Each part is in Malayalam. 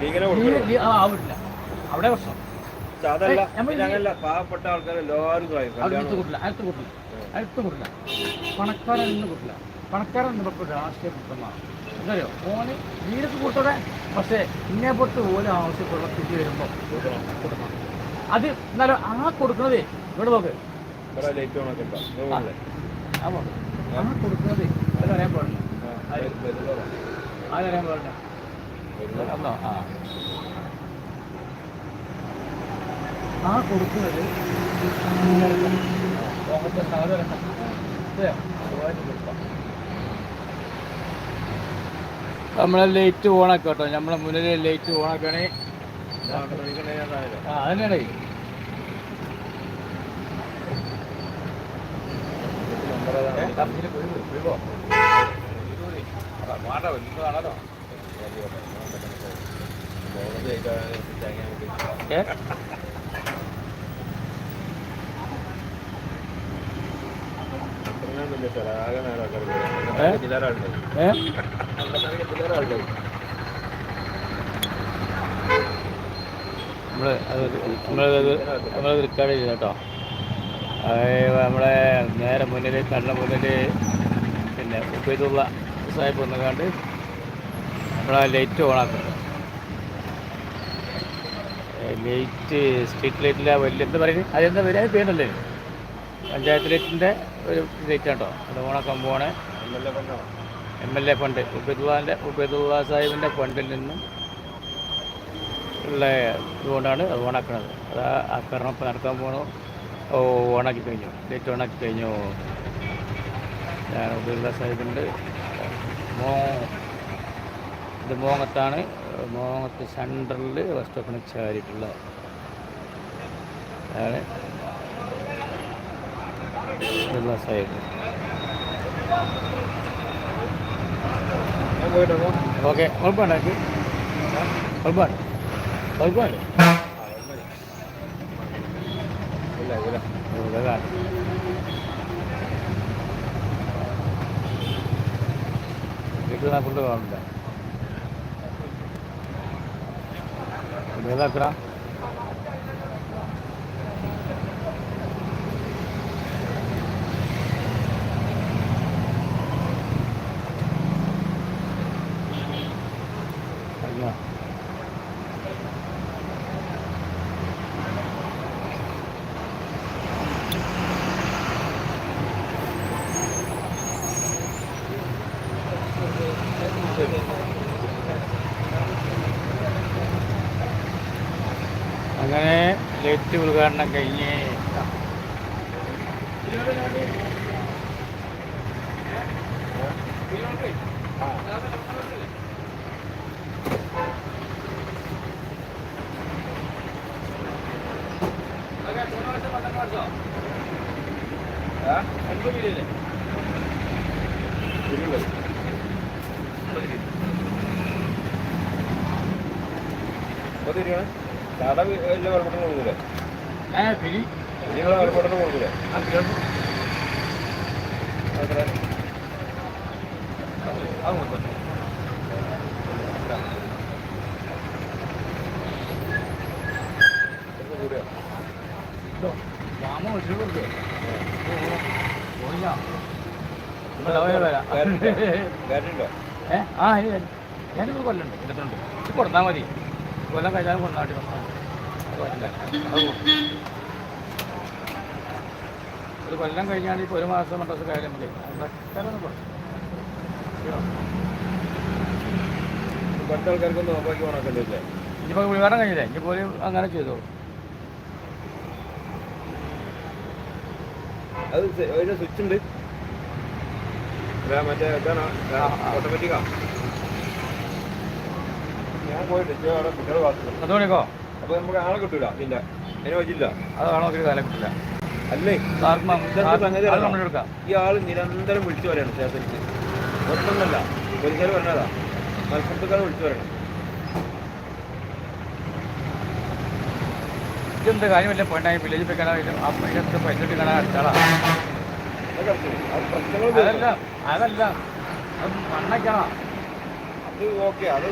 ആവില്ല. അവിടെ പ്രശ്നം. പാവപ്പെട്ട ആൾക്കാർ എല്ലാവരും അടുത്ത് കൂട്ടില്ല അടുത്ത് കൂട്ടില്ല അടുത്ത് കൂട്ടില്ല. പണക്കാരൻ നിന്ന് കൂട്ടില്ല. പണക്കാരൻ നമുക്ക് രാഷ്ട്രീയ പുത്രമാണ് എന്തറിയോ ഓന് വീരത്ത് കൂട്ടോടെ പക്ഷേ ഇന്നെ പൊട്ട് ഓരോ ആവശ്യപ്പെടുന്ന സ്ഥിതി വരുമ്പോൾ കൊടുക്കണം അത് എന്നാലും ആ കൊടുക്കുന്നത് ഇവിടെ നോക്ക് ആ കൊടുക്കുന്നത് അതറിയാൻ പാടില്ല. അതറിയാൻ പാടില്ല. ആ. കൊടുക്കുന്നത് നമ്മളെ ലൈറ്റ് ഓണാക്കി കേട്ടോ. നമ്മളെ മുന്നിൽ ലൈറ്റ് ഓണാക്കണേ. ആ, താഴെ. ആ ഏ? നമ്മൾ നമ്മളത് കേട്ടോ. നമ്മളെ നേരെ മുന്നിൽ കണ്ണ മുന്നിൽ പിന്നെ ഉപയോഗിച്ചുള്ള സാഹിബ് കണ്ട് നമ്മളെ ലൈറ്റ് ഓണാക്കുന്നത് ലൈറ്റ് സ്ട്രീറ്റ് ലൈറ്റിലെ വലിയ എന്താ പറയുന്നത് അതെന്താ വരിക അത് പേരുണ്ടല്ലേ? പഞ്ചായത്ത് ലൈറ്റിന്റെ ഒരു ലൈറ്റ് കേട്ടോ അത് ഓണാക്കാൻ പോണേ? എം എൽ എ ഫണ്ട് ഉബൈദുള്ളാന്റെ ഉബൈദുള്ള സാഹിബിന്റെ ഫണ്ടിൽ നിന്നും ഉള്ള ഇതുകൊണ്ടാണ് അത് ഓണാക്കുന്നത് അത് ആ കാരണം ഇപ്പോൾ നടക്കാൻ പോകണോ ഓ ഓണാക്കി കഴിഞ്ഞു. ലൈറ്റ് ഓണാക്കി കഴിഞ്ഞു. ഞാൻ ഉബൈദുള്ള സാഹിബിന്റെ മോ ഇത് മോങ്ങത്താണ്. മോങ്ങത്ത് സെൻട്രലിൽ വസ്തുക്കൾ ചാരിയിട്ടുള്ള അതാണ് പോ. ഓക്കെ ഉറപ്പാണ് ഉറപ്പാണ് ഉറപ്പാണ്. ഉള്ളതാണ് ഞാൻ ഫുള്ള് കാണില്ല వేదాగ్రా അങ്ങനെ ലൈറ്റ് ഉദ്ഘാടനം കഴിഞ്ഞ് രൂപയാണ്? സാധാ വി- വലിയ വെള്ളപ്പൊട്ടം കൊടുക്കൂലേ? ഏ നിങ്ങളെ വെള്ളപ്പൊട്ടം കൊടുക്കൂലേ? ഏ ആ കൊല്ലുണ്ട് എടുത്തുണ്ട് കൊടുത്താൽ മതി കൊല്ലം കഴിഞ്ഞാലും കൊണ്ടാട്ടി ഒരു കൊല്ലം കഴിഞ്ഞാൽ ഇപ്പോൾ ഒരു മാസം മണ്ടസ് കാര്യം മതി ആൾക്കാർക്കൊന്നും ഓഫാക്കി ഓണാക്കണ്ടല്ലേ ഇനിയിപ്പോൾ വിവരം കഴിഞ്ഞില്ലേ? ഇനി പോലും അങ്ങനെ ചെയ്തോളൂ അത് സെ- അതിന്റെ സ്വിച്ച് ഉണ്ട്. മറ്റേ ഓട്ടോമാറ്റിക്കാണ് ഞാൻ പോയിട്ട് അവിടെ കുട്ടികളെ കാത്തു അതുകൊണ്ടിക്കോ അപ്പൊ നമുക്ക് ആളെ കിട്ടൂല ഇല്ല അതിനെ വച്ചില്ല അത് വേണം ഒരു കാലം കിട്ടില്ല അല്ലേ? സംഗതി ഈ ആൾ നിരന്തരം വിളിച്ചു പറയണം സ്റ്റേഷനിക്ക് ഒന്നല്ല ഒരിക്കലും പറഞ്ഞതാ. മലപ്പുറത്തുകാരെ വിളിച്ചു പറയണം. ഇതെന്ത് കാര്യമില്ല. പോയിട്ടായി വില്ലേജ് വെക്കാനായിട്ട് ആ പൈസ പൈസ പ്രശ്നങ്ങൾ അതല്ല അതല്ല. അത് മണ്ണയ്ക്കണം? അത് ഓക്കെ അത്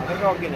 അതൊക്കെ ഓക്കെ